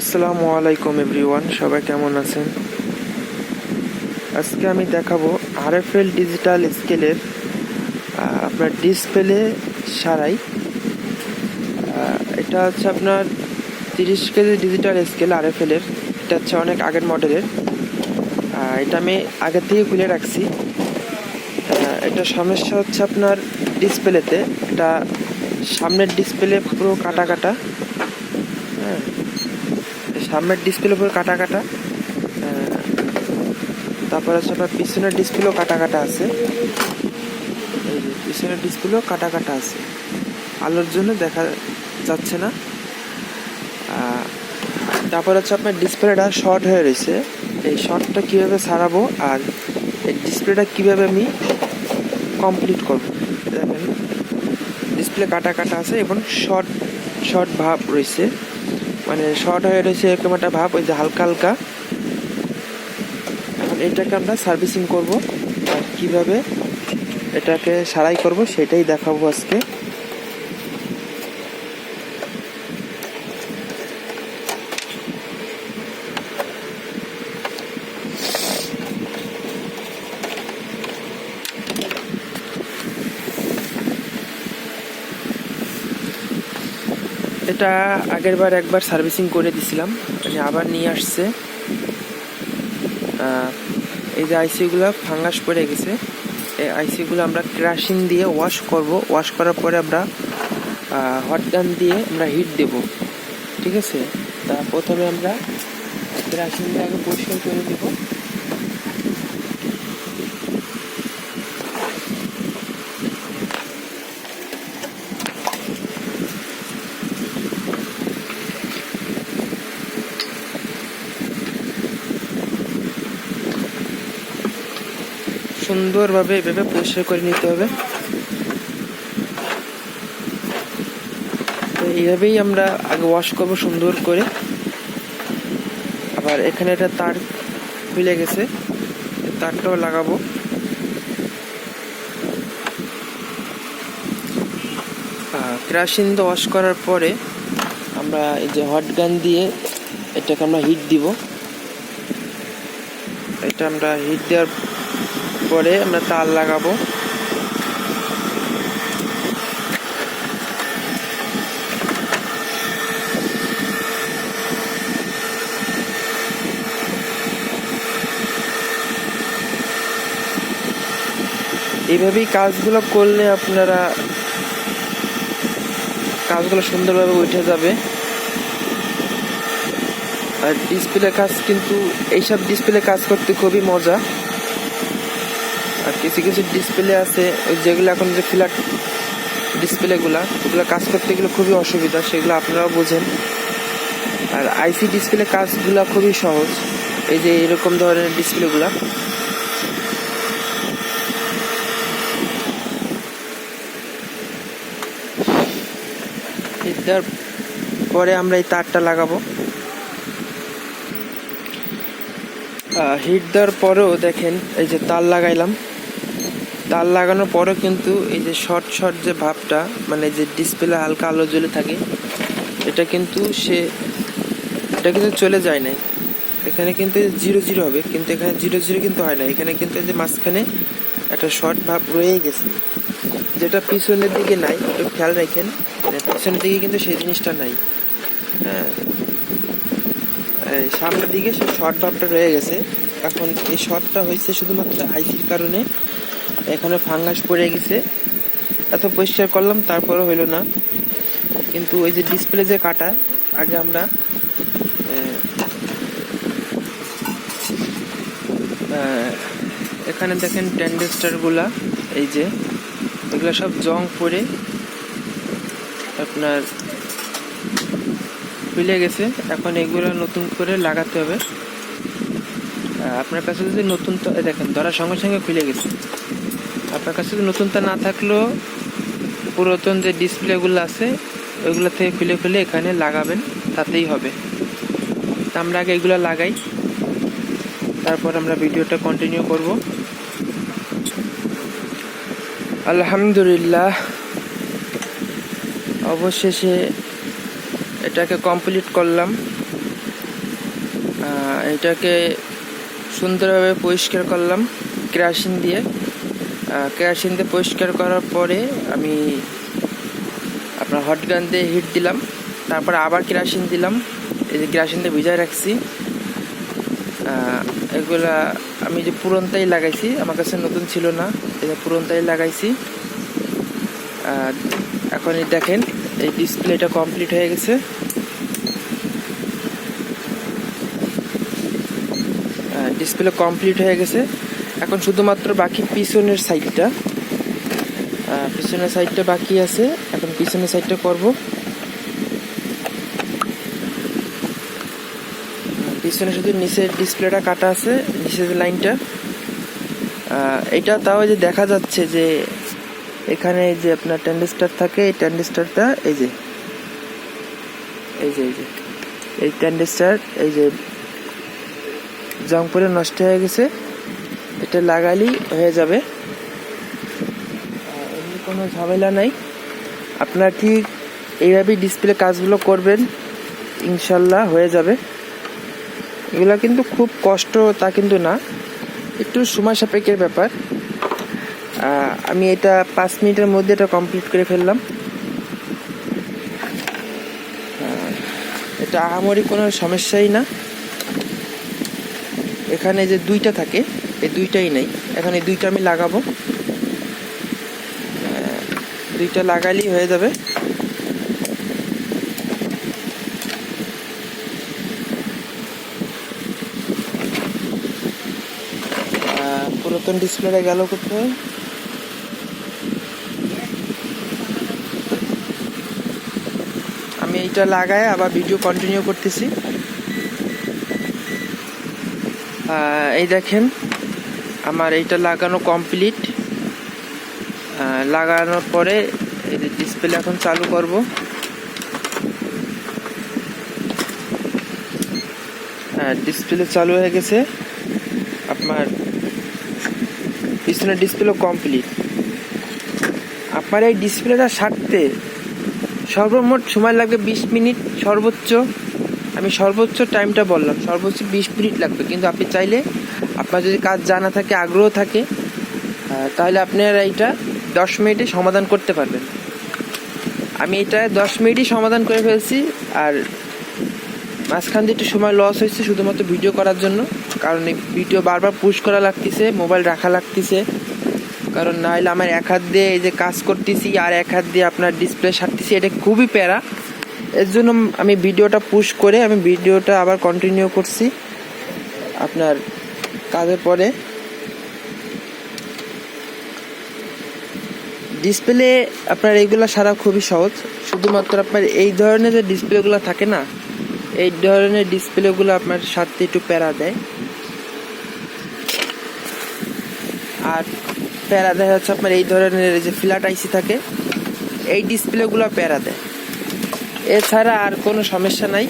আসসালামু আলাইকুম এভরিওয়ান, সবাই কেমন আছেন? আজকে আমি দেখাবো আরএফএল ডিজিটাল স্কেলের আপনার ডিসপ্লে সারাই। এটা হচ্ছে আপনার তিরিশ কেজি ডিজিটাল স্কেল আরএফএল এর এটা হচ্ছে অনেক আগের মডেলের। এটা আমি আগের থেকে খুলে রাখছি। এটা সমস্যা হচ্ছে আপনার ডিসপ্লেতে, এটা সামনের ডিসপ্লে পুরো কাটা কাটা। হ্যাঁ সামনের ডিসপ্লে পুরো কাটা কাটা। তারপর হচ্ছে আপনার পিছনের ডিসপ্লেও কাটা কাটা আছে। পিছনের ডিসপ্লেও কাটা কাটা আছে। আলোর জন্য দেখা যাচ্ছে না। তারপর হচ্ছে আপনার ডিসপ্লেটা শর্ট হয়ে রয়েছে। এই শর্টটা কীভাবে সারাবো আর এই ডিসপ্লেটা কীভাবে আমি কমপ্লিট করব? দেখেন ডিসপ্লে কাটা কাটা আছে এবং শর্ট শর্ট ভাব রয়েছে। মানে শর্ট হয়ে রয়েছে, এরকম একটা ভাব, ওই যে হালকা হালকা। এখন এটাকে আমরা সার্ভিসিং করব, আর কীভাবে এটাকে সারাই করব, সেটাই দেখাবো আজকে। এটা আগের বার একবার সার্ভিসিং করে দিছিলাম। মানে আবার নিয়ে আসছে। এই যে আইসিগুলো ফাঙ্গাস পড়ে গেছে। এই আইসিগুলো আমরা ক্রাশিং দিয়ে ওয়াশ করব। ওয়াশ করার পরে আমরা হট গান দিয়ে আমরা হিট দেব। ঠিক আছে? তা প্রথমে আমরা ক্রাশিং দিয়ে আগে পরিষ্কার করে দেব। সুন্দরভাবে এভাবে পরিষ্কার করে নিতে হবে। তো এইভাবেই আমরা আগে ওয়াশ করব সুন্দর করে। আবার এখানে একটা তার খুলে গেছে। তারটাও লাগাবো। ক্রাশিন দিয়ে ওয়াশ করার পরে আমরা এই যে হট গান দিয়ে এটাকে আমরা হিট দিব। এটা আমরা হিট দেওয়ার পরে আমরা তার লাগাবো। এইভাবেই কাজগুলো করলে আপনারা কাজগুলো সুন্দরভাবে উঠে যাবে। আর ডিসপ্লে কাজ কিন্তু, এইসব ডিসপ্লে কাজ করতে খুবই মজা। আর কিছু কিছু ডিসপ্লে আছে যেগুলো এখন যে ফ্ল্যাট ডিসপ্লেগুলা ওগুলো কাজ করতে গেলে খুবই অসুবিধা, সেগুলো আপনারাও বোঝেন। আর আইসি ডিসপ্লে কাজগুলো খুবই সহজ, এই যে এরকম ধরনের ডিসপ্লেগুলা পরে আমরা এই তারটা লাগাবো। হিট দেওয়ার পরেও দেখেন, এই যে তার লাগাইলাম। তার লাগানোর পরেও কিন্তু এই যে শর্ট শর্ট যে ভাবটা মানে যে ডিসপ্লে হালকা আলো জ্বলে থাকে, এটা কিন্তু সে, এটা কিন্তু চলে যায় নাই। এখানে কিন্তু জিরো জিরো হবে, কিন্তু এখানে জিরো জিরো কিন্তু হয় না এখানে কিন্তু যে মাঝখানে একটা শর্ট ভাব রয়ে গেছে। যেটা পিছনের দিকে নাই, একটু খেয়াল রাখেন মানে পিছনের দিকে কিন্তু সেই জিনিসটা নাই। হ্যাঁ। সামনের দিকে সে শর্ট ভাবটা রয়ে গেছে। এখন এই শর্টটা হয়েছে শুধুমাত্র আইসির কারণে। এখানে ফাঙ্গাস পড়ে গেছে। এত পরিষ্কার করলাম তারপরে হইল না। কিন্তু ওই যে ডিসপ্লে যে কাটা, আগে আমরা এখানে দেখেন টেন্ডেস্টারগুলা এই যে, এগুলো সব জং পরে আপনার খুলে গেছে। এখন এগুলো নতুন করে লাগাতে হবে। আপনার কাছে যদি নতুন দেখেন, ধরার সঙ্গে সঙ্গে খুলে গেছে। আপনার কাছে যদি নতুনটা না থাকলেও পুরাতন যে ডিসপ্লেগুলো আছে, ওইগুলো থেকে খুলে খুলে এখানে লাগাবেন, তাতেই হবে। তা আমরা আগে এগুলো লাগাই। তারপর আমরা ভিডিওটা কন্টিনিউ করব। আলহামদুলিল্লাহ, অবশেষে এটাকে কমপ্লিট করলাম। এটাকে সুন্দরভাবে পরিষ্কার করলাম কেরাসিন দিয়ে। কেরাসিন দিয়ে পরিষ্কার করার পরে আমি আপনার হট গান দিয়ে হিট দিলাম। তারপর আবার কেরাসিন দিলাম। এই যে কেরাসিন দিয়ে ভিজায় রাখছি। এগুলা আমি যে পুরনটাই লাগাইছি, আমার কাছে নতুন ছিল না এটা পুরনটাই লাগাইছি। এখন দেখেন, এই ডিসপ্লেটা কমপ্লিট হয়ে গেছে। ডিসপ্লে কমপ্লিট হয়ে গেছে। এখন শুধুমাত্র বাকি পিছনের সাইডটা পিছনের সাইডটা বাকি আছে। এখন পিছনের সাইডটা করব। পিছনে শুধু নিচের ডিসপ্লেটা কাটা আছে, নিচের লাইনটা। এটা তাও যে দেখা যাচ্ছে যে এখানে যে আপনার ট্যান্ডেস্টার থাকে, এই ট্যান্ডেস্টারটা এই যে এই যে এই যে, এই ট্যান্ডেস্টার, এই যে জং পরে নষ্ট হয়ে গেছে। এটা লাগালেই হয়ে যাবে। এমনি কোনো ঝামেলা নাই। আপনার ঠিক এইভাবেই ডিসপ্লে কাজগুলো করবেন, ইনশাল্লাহ হয়ে যাবে। এগুলো কিন্তু খুব কষ্ট, তা কিন্তু না। একটু সময় সাপেক্ষের ব্যাপার। আমি এটা পাঁচ মিনিটের মধ্যে এটা কমপ্লিট করে ফেললাম। এটা আহামরি কোনো সমস্যাই না। এখানে যে দুইটা থাকে এই দুইটাই নেই। এখন এই দুইটা আমি লাগাবো। দুইটা লাগালেই হয়ে যাবে। পুরাতন ডিসপ্লেটা গেল কোথায়? আমি এইটা লাগায় আবার ভিডিও কন্টিনিউ করতেছি। এই দেখেন। আমার এইটা লাগানো কমপ্লিট লাগানোর পরে ডিসপ্লে এখন চালু করব। ডিসপ্লে চালু হয়ে গেছে। আপনার পিছনের ডিসপ্লে কমপ্লিট আপনার এই ডিসপ্লেটা সারতে সর্বমোট সময় লাগবে বিশ মিনিট সর্বোচ্চ। আমি সর্বোচ্চ টাইমটা বললাম, সর্বোচ্চ বিশ মিনিট লাগবে। কিন্তু আপনি চাইলে আপনার যদি কাজ জানা থাকে, আগ্রহ থাকে তাহলে আপনারা এইটা দশ মিনিটে সমাধান করতে পারবেন। আমি এটা দশ মিনিটই সমাধান করে ফেলছি, আর মাঝখান দিয়ে একটু সময় লস হয়েছে শুধুমাত্র ভিডিও করার জন্য, কারণ এই ভিডিও বারবার পুশ করা লাগতেছে মোবাইল রাখা লাগতেছে। কারণ না হলে আমার এক হাত দিয়ে এই যে কাজ করতেছি, আর এক হাত দিয়ে আপনার ডিসপ্লে সারতেছি, এটা খুবই প্যারা। এর জন্য আমি ভিডিওটা পুশ করে আমি ভিডিওটা আবার কন্টিনিউ করছি। আপনার কাজের পরে ডিসপ্লে আপনার এইগুলো সারা খুবই সহজ। শুধুমাত্র আপনার এই ধরনের যে ডিসপ্লেগুলো থাকে না, এই ধরনের ডিসপ্লেগুলো আপনার সাথে একটু প্যারা দেয়। আর প্যারা দেয় হচ্ছে আপনার এই ধরনের যে ফ্ল্যাট আইসি থাকে, এই ডিসপ্লেগুলো প্যারা দেয়। এছাড়া আর কোনো সমস্যা নাই।